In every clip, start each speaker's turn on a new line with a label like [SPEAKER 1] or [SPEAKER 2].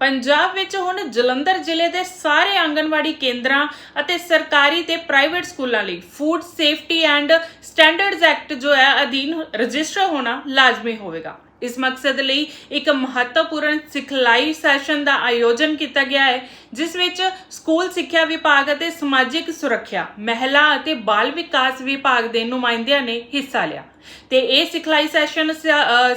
[SPEAKER 1] ਪੰਜਾਬ ਵਿੱਚ ਹੁਣ ਜਲੰਧਰ ਜ਼ਿਲ੍ਹੇ ਦੇ ਸਾਰੇ ਆਂਗਣਵਾੜੀ ਕੇਂਦਰਾਂ ਅਤੇ ਸਰਕਾਰੀ ਤੇ ਪ੍ਰਾਈਵੇਟ ਸਕੂਲਾਂ ਲਈ food safety and standards act ਜੋ ਹੈ ਅਧੀਨ ਰਜਿਸਟਰ ਹੋਣਾ ਲਾਜ਼ਮੀ ਹੋਵੇਗਾ। ਇਸ ਮਕਸਦ ਲਈ ਇੱਕ ਮਹੱਤਵਪੂਰਨ ਸਿਖਲਾਈ ਸੈਸ਼ਨ ਦਾ ਆਯੋਜਨ ਕੀਤਾ ਗਿਆ ਹੈ, ਜਿਸ ਵਿੱਚ ਸਕੂਲ ਸਿੱਖਿਆ ਵਿਭਾਗ ਅਤੇ ਸਮਾਜਿਕ ਸੁਰੱਖਿਆ, ਮਹਿਲਾ ਅਤੇ ਬਾਲ ਵਿਕਾਸ ਵਿਭਾਗ ਦੇ ਨੁਮਾਇੰਦਿਆਂ ਨੇ ਹਿੱਸਾ ਲਿਆ। ਤੇ ਇਹ ਸਿਖਲਾਈ ਸੈਸ਼ਨ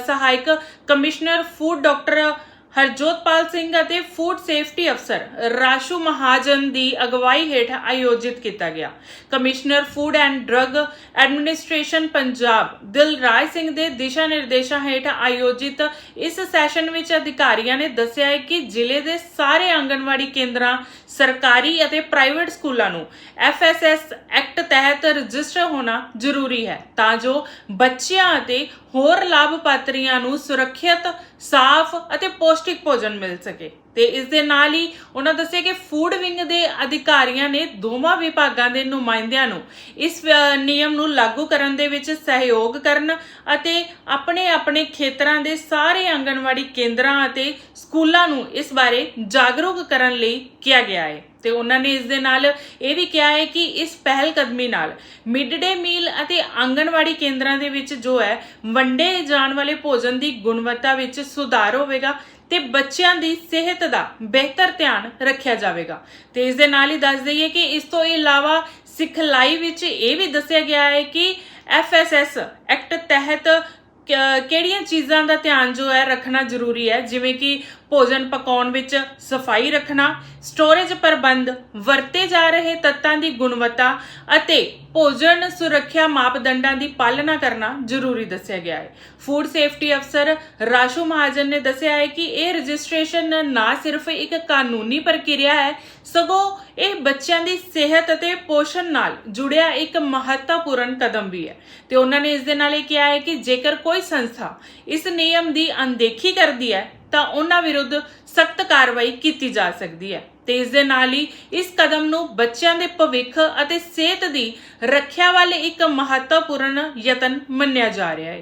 [SPEAKER 1] ਸਹਾਇਕ commissioner food doctor Harjotpal Singh ਅਤੇ ਫੂਡ ਸੇਫਟੀ ਅਫਸਰ ਰਾਸ਼ੂ ਮਹਾਜਨ ਦੀ ਅਗਵਾਈ ਹੇਠ ਆਯੋਜਿਤ ਕੀਤਾ ਗਿਆ। Commissioner food and drug administration Punjab Dilraj Singh ਦੇ ਦਿਸ਼ਾ ਨਿਰਦੇਸ਼ਾਂ ਹੇਠ ਆਯੋਜਿਤ ਇਸ ਸੈਸ਼ਨ ਵਿੱਚ ਅਧਿਕਾਰੀਆਂ ਨੇ ਦੱਸਿਆ ਹੈ ਕਿ ਜ਼ਿਲ੍ਹੇ ਦੇ ਸਾਰੇ ਆਂਗਣਵਾੜੀ ਕੇਂਦਰਾਂ, ਸਰਕਾਰੀ ਅਤੇ ਪ੍ਰਾਈਵੇਟ ਸਕੂਲਾਂ ਨੂੰ FSS ਐਕਟ ਤਹਿਤ ਰਜਿਸਟਰ ਹੋਣਾ ਜ਼ਰੂਰੀ ਹੈ ਤਾਂ ਜੋ ਬੱਚਿਆਂ ਅਤੇ ਹੋਰ ਲਾਭਪਾਤਰੀਆਂ ਨੂੰ ਸੁਰੱਖਿਅਤ, ਸਾਫ਼ ਅਤੇ ਪੌਸ਼ਟਿਕ ਪੌਸ਼ਟਿਕ ਭੋਜਨ ਮਿਲ ਸਕੇ ਤੇ ਇਸ ਦੇ ਨਾਲ ਹੀ ਉਹਨਾਂ ਦੱਸਿਆ ਕਿ ਫੂਡ ਵਿੰਗ ਦੇ ਅਧਿਕਾਰੀਆਂ ਨੇ ਦੋਵਾਂ ਵਿਭਾਗਾਂ ਦੇ ਨੁਮਾਇੰਦਿਆਂ ਨੂੰ ਇਸ ਨਿਯਮ ਨੂੰ ਲਾਗੂ ਕਰਨ ਦੇ ਵਿੱਚ ਸਹਿਯੋਗ ਕਰਨ ਅਤੇ ਆਪਣੇ ਆਪਣੇ ਖੇਤਰਾਂ ਦੇ ਸਾਰੇ ਆਂਗਣਵਾੜੀ ਕੇਂਦਰਾਂ ਅਤੇ ਸਕੂਲਾਂ ਨੂੰ ਇਸ ਬਾਰੇ ਜਾਗਰੂਕ ਕਰਨ ਲਈ ਕਿਹਾ ਗਿਆ ਹੈ। ਤੇ ਉਹਨਾਂ ਨੇ ਇਸ ਦੇ ਨਾਲ ਇਹ ਵੀ ਕਿਹਾ ਹੈ ਕਿ ਇਸ ਪਹਿਲ ਕਦਮੀ ਨਾਲ ਮਿਡ ਡੇ ਮੀਲ ਅਤੇ ਆਂਗਣਵਾੜੀ ਕੇਂਦਰਾਂ ਦੇ ਵਿੱਚ ਜੋ ਹੈ, ਵੰਡੇ ਜਾਣ ਵਾਲੇ ਭੋਜਨ ਦੀ ਗੁਣਵੱਤਾ ਵਿੱਚ ਸੁਧਾਰ ਹੋਵੇਗਾ ਤੇ ਬੱਚਿਆਂ ਦੀ ਸਿਹਤ ਦਾ ਬਿਹਤਰ ਧਿਆਨ ਰੱਖਿਆ ਜਾਵੇਗਾ। ਤੇ ਇਸ ਦੇ ਨਾਲ ਹੀ ਦੱਸ ਦਈਏ ਕਿ ਇਸ ਤੋਂ ਇਲਾਵਾ ਸਿਖਲਾਈ ਵਿੱਚ ਇਹ ਵੀ ਦੱਸਿਆ ਗਿਆ ਹੈ ਕਿ FSS ਐਕਟ ਤਹਿਤ ਕਿਹੜੀਆਂ ਚੀਜ਼ਾਂ ਦਾ ਧਿਆਨ ਜੋ ਹੈ ਰੱਖਣਾ ਜ਼ਰੂਰੀ ਹੈ? ਜਿਵੇਂ ਕਿ ਭੋਜਨ ਪਕਾਉਣ ਵਿੱਚ ਸਫ਼ਾਈ ਰੱਖਣਾ ਸਟੋਰੇਜ ਪ੍ਰਬੰਧ, ਵਰਤੇ ਜਾ ਰਹੇ ਤੱਤਾਂ ਦੀ ਗੁਣਵੱਤਾ ਅਤੇ ਭੋਜਨ ਸੁਰੱਖਿਆ ਮਾਪਦੰਡਾਂ ਦੀ ਪਾਲਣਾ ਕਰਨਾ ਜ਼ਰੂਰੀ ਦੱਸਿਆ ਗਿਆ ਹੈ। ਫੂਡ ਸੇਫਟੀ ਅਫਸਰ ਰਾਸ਼ੂ ਮਹਾਜਨ ਨੇ ਦੱਸਿਆ ਹੈ ਕਿ ਇਹ ਰਜਿਸਟ੍ਰੇਸ਼ਨ ਨਾ ਸਿਰਫ ਇੱਕ ਕਾਨੂੰਨੀ ਪ੍ਰਕਿਰਿਆ ਹੈ, ਸਗੋਂ ਇਹ ਬੱਚਿਆਂ ਦੀ ਸਿਹਤ ਅਤੇ ਪੋਸ਼ਣ ਨਾਲ ਜੁੜਿਆ ਇੱਕ ਮਹੱਤਵਪੂਰਨ ਕਦਮ ਵੀ ਹੈ। ਤੇ ਉਹਨਾਂ ਨੇ ਇਸ ਦੇ ਨਾਲ ਇਹ ਕਿਹਾ ਹੈ ਕਿ ਜੇਕਰ ਕੋਈ ਕੋਈ ਸੰਸਥਾ ਇਸ ਨਿਯਮ ਦੀ ਅਣਦੇਖੀ ਕਰਦੀ ਹੈ, ਤਾਂ ਉਹਨਾਂ ਵਿਰੁੱਧ ਸਖਤ ਕਾਰਵਾਈ ਕੀਤੀ ਜਾ ਸਕਦੀ ਹੈ ਤੇ ਇਸ ਦੇ ਨਾਲ ਹੀ ਇਸ ਕਦਮ ਨੂੰ ਬੱਚਿਆਂ ਦੇ ਭਵਿੱਖ ਅਤੇ ਸਿਹਤ ਦੀ ਰੱਖਿਆ ਵੱਲ ਇੱਕ ਮਹੱਤਵਪੂਰਨ ਯਤਨ ਮੰਨਿਆ ਜਾ ਰਿਹਾ ਹੈ।